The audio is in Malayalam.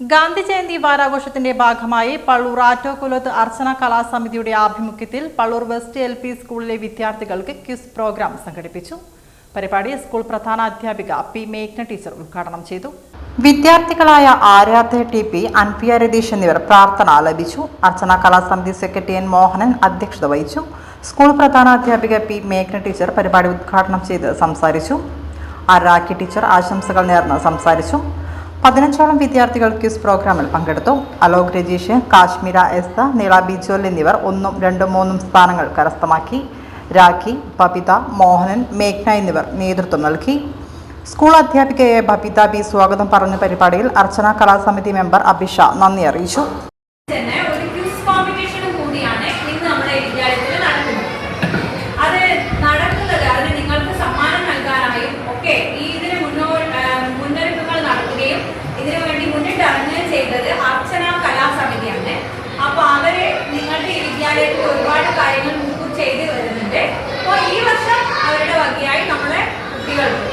ഗാന്ധി ജയന്തി വാരാഘോഷത്തിന്റെ ഭാഗമായി പള്ളൂർ ആറ്റോക്കുലത്ത് അർച്ചന കലാസമിതിയുടെ ആഭിമുഖ്യത്തിൽ പള്ളൂർ വെസ്റ്റ് എൽ പി സ്കൂളിലെ വിദ്യാർത്ഥികൾക്ക് ക്വിസ് പ്രോഗ്രാം സംഘടിപ്പിച്ചു. പരിപാടി സ്കൂൾ പ്രധാന അധ്യാപിക പി മേഘ്ന ടീച്ചർ ഉദ്ഘാടനം ചെയ്തു. വിദ്യാർത്ഥികളായ ആരാധ്യ ടി പി അൻപിയ രതീഷ് എന്നിവർ പ്രാർത്ഥന ആലപിച്ചു അർച്ചന കലാസമിതി സെക്രട്ടറി എൻ മോഹനൻ അധ്യക്ഷത വഹിച്ചു. സ്കൂൾ പ്രധാനാധ്യാപിക പി മേഘ്ന ടീച്ചർ പരിപാടി ഉദ്ഘാടനം ചെയ്ത് സംസാരിച്ചു. ആരാക്കി ടീച്ചർ ആശംസകൾ നേർന്ന് സംസാരിച്ചു. പതിനഞ്ചോളം വിദ്യാർത്ഥികൾ ക്യൂസ് പ്രോഗ്രാമിൽ പങ്കെടുത്തു. അലോക് രജീഷ് കാശ്മീര എസ്ത നീള ബിജോൽ എന്നിവർ ഒന്നും രണ്ടും മൂന്നും സ്ഥാനങ്ങൾ കരസ്ഥമാക്കി. രാഖി ബബിത മോഹനൻ മേഘ്ന എന്നിവർ നേതൃത്വം നൽകി. സ്കൂൾ അധ്യാപികയെ ബബിത ബി. സ്വാഗതം പറഞ്ഞ പരിപാടിയിൽ അർച്ചന കലാസമിതി മെമ്പർ അഭിഷ നന്ദി അറിയിച്ചു. 이걸